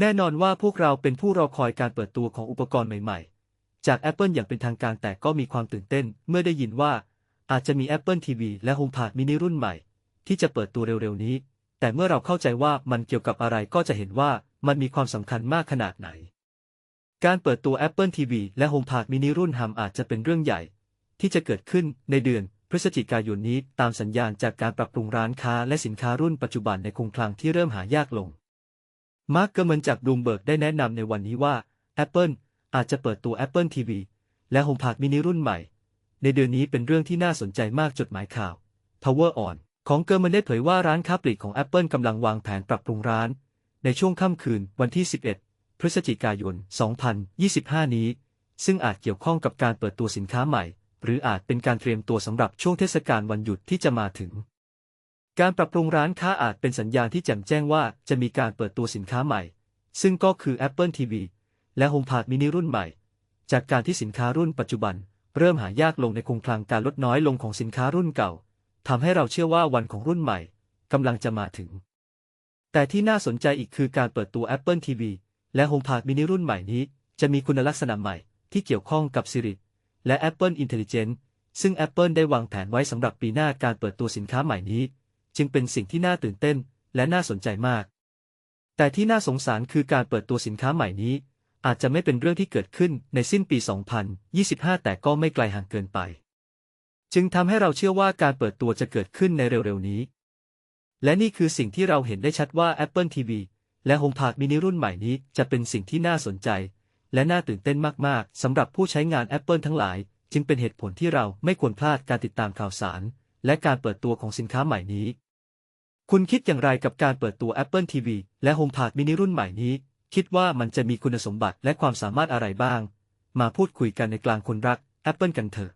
แน่นอนว่าพวกเราเป็นผู้รอคอยการเปิดตัวของอุปกรณ์ใหม่ๆ จาก Apple อย่างเป็นทางการแต่ก็มีความตื่นเต้นเมื่อได้ยินว่า อาจจะมี Apple TV และ HomePod mini รุ่นใหม่ ที่จะเปิดตัวเร็วๆนี้ แต่เมื่อเราเข้าใจว่ามันเกี่ยวกับอะไรก็จะเห็นว่ามันมีความสำคัญมากขนาดไหน การเปิดตัว Apple TV และ HomePod mini รุ่นฮัมอาจจะเป็นเรื่องใหญ่ ที่จะเกิดขึ้นในเดือนพฤศจิกายนนี้ตามสัญญาณจากการปรับปรุงร้านค้าและสินค้ารุ่นปัจจุบันในคงคลังที่เริ่มหายากลง มาร์กเกอร์มันจากดูมเบิร์กได้แนะนำในวันนี้ว่า Apple อาจจะเปิดตัว Apple TV และ HomePod mini รุ่นใหม่ ในเดือนนี้เป็นเรื่องที่น่าสนใจมากจดหมายข่าว Power On ของเกอร์มันได้เผยว่าร้านค้าปลีกของ Apple กำลังวางแผนปรับปรุงร้าน ในช่วงค่ำคืนวันที่ 11 พฤศจิกายน 2025 นี้ ซึ่งอาจเกี่ยวข้องกับการเปิดตัวสินค้าใหม่ หรืออาจเป็นการเตรียมตัวสำหรับช่วงเทศกาลวันหยุดที่จะมาถึง การปรับปรุงร้านค้าอาจเป็นสัญญาณที่แจ่มแจ้งว่าจะมีการเปิดตัวสินค้าใหม่ ซึ่งก็คือ Apple TV และ HomePod mini รุ่นใหม่ จากการที่สินค้ารุ่นปัจจุบัน เริ่มหายากลงในคงคลังการลดน้อยลงของสินค้ารุ่นเก่าทำให้เราเชื่อว่าวันของรุ่นใหม่กำลังจะมาถึง แต่ที่น่าสนใจอีกคือการเปิดตัว Apple TV และ HomePod mini รุ่นใหม่นี้ จะมีคุณลักษณะใหม่ที่เกี่ยวข้องกับ Siri และ Apple Intelligence ซึ่ง Apple ได้วางแผนไว้สำหรับปีหน้าการเปิดตัวสินค้าใหม่นี้ จึงเป็นสิ่งที่น่าตื่นเต้นและน่าสนใจมาก แต่ที่น่าสงสารคือการเปิดตัวสินค้าใหม่นี้ อาจจะไม่เป็นเรื่องที่เกิดขึ้นในสิ้นปี 2025 แต่ก็ไม่ไกลห่างเกินไป จึงทำให้เราเชื่อว่าการเปิดตัวจะเกิดขึ้นในเร็วๆนี้ และนี่คือสิ่งที่เราเห็นได้ชัดว่า Apple TV และ HomePod mini รุ่นใหม่นี้จะเป็นสิ่งที่น่าสนใจ และน่าตื่นเต้นมากๆสำหรับผู้ใช้งาน Apple ทั้งหลาย จึงเป็นเหตุผลที่เราไม่ควรพลาดการติดตามข่าวสาร และการเปิดตัวของสินค้าใหม่นี้ คุณคิดอย่างไรกับการเปิดตัว Apple TV และ HomePod mini รุ่นใหม่นี้ คิดว่ามันจะมีคุณสมบัติและความสามารถอะไรบ้าง มาพูดคุยกันในกลางคนรัก Apple กันเถอะ